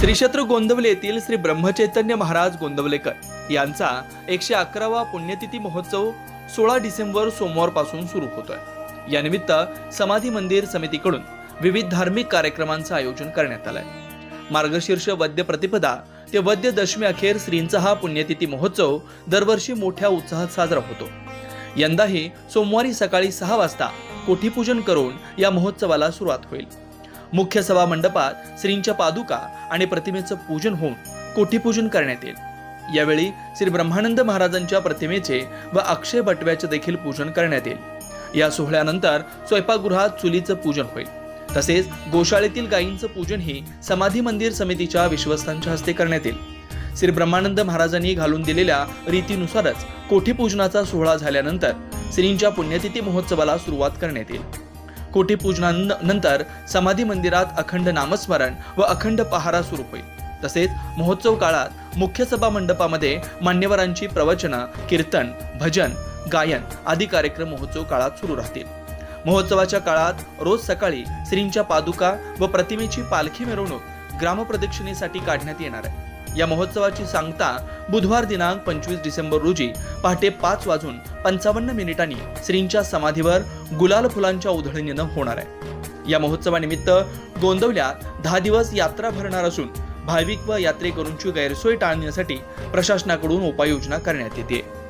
श्रीक्षेत्र गोंदवले येथील श्री ब्रह्मचैतन्य महाराज गोंदवलेकर यांचा एकशे अकरावा पुण्यतिथी महोत्सव सोळा डिसेंबर सोमवारपासून सुरू होतोय. यानिमित्त समाधी मंदिर समितीकडून विविध धार्मिक कार्यक्रमांचं आयोजन करण्यात आलंय. मार्गशीर्ष वद्य प्रतिपदा ते वद्य दशमी अखेर श्रींचा हा पुण्यतिथी महोत्सव दरवर्षी मोठ्या उत्साहात साजरा होतो. यंदाही सोमवारी सकाळी सहा वाजता कोठीपूजन करून या महोत्सवाला सुरुवात होईल. मुख्य सभा मंडपात श्रींच्या पादुका आणि प्रतिमेचं पूजन होऊन कोठीपूजन करण्यात येईल. यावेळी श्री ब्रह्मानंद महाराजांच्या प्रतिमेचे व अक्षय बटव्याचे देखील पूजन करण्यात येईल. या सोहळ्यानंतर स्वयंपाकगृहात चुलीचं पूजन होईल. तसेच गोशाळेतील गायींचं पूजनही समाधी मंदिर समितीच्या विश्वस्तांच्या हस्ते करण्यात येईल. श्री ब्रह्मानंद महाराजांनी घालून दिलेल्या रीतीनुसारच कोठीपूजनाचा सोहळा झाल्यानंतर श्रींच्या पुण्यतिथी महोत्सवाला सुरुवात करण्यात येईल. कोटीपूजनानंतर समाधी मंदिरात अखंड नामस्मरण व अखंड पहारा सुरू होईल. तसेच महोत्सव काळात मुख्य सभा मंडपामध्ये मान्यवरांची प्रवचनं कीर्तन भजन गायन आदी कार्यक्रम महोत्सव काळात सुरू राहतील. महोत्सवाच्या काळात रोज सकाळी श्रींच्या पादुका व प्रतिमेची पालखी मिरवणूक ग्रामप्रदक्षिणेसाठी काढण्यात येणार आहे. या महोत्सवाची सांगता बुधवार दिनांक पंचवीस डिसेंबर रोजी पहाटे पाच वाजून पंचावन्न मिनिटांनी श्रींच्या समाधीवर गुलाल फुलांच्या उधळणीनं होणार आहे. या महोत्सवानिमित्त गोंदवल्यात दहा दिवस यात्रा भरणार असून भाविक व यात्रेकरूंची गैरसोय टाळण्यासाठी प्रशासनाकडून उपाययोजना करण्यात येते.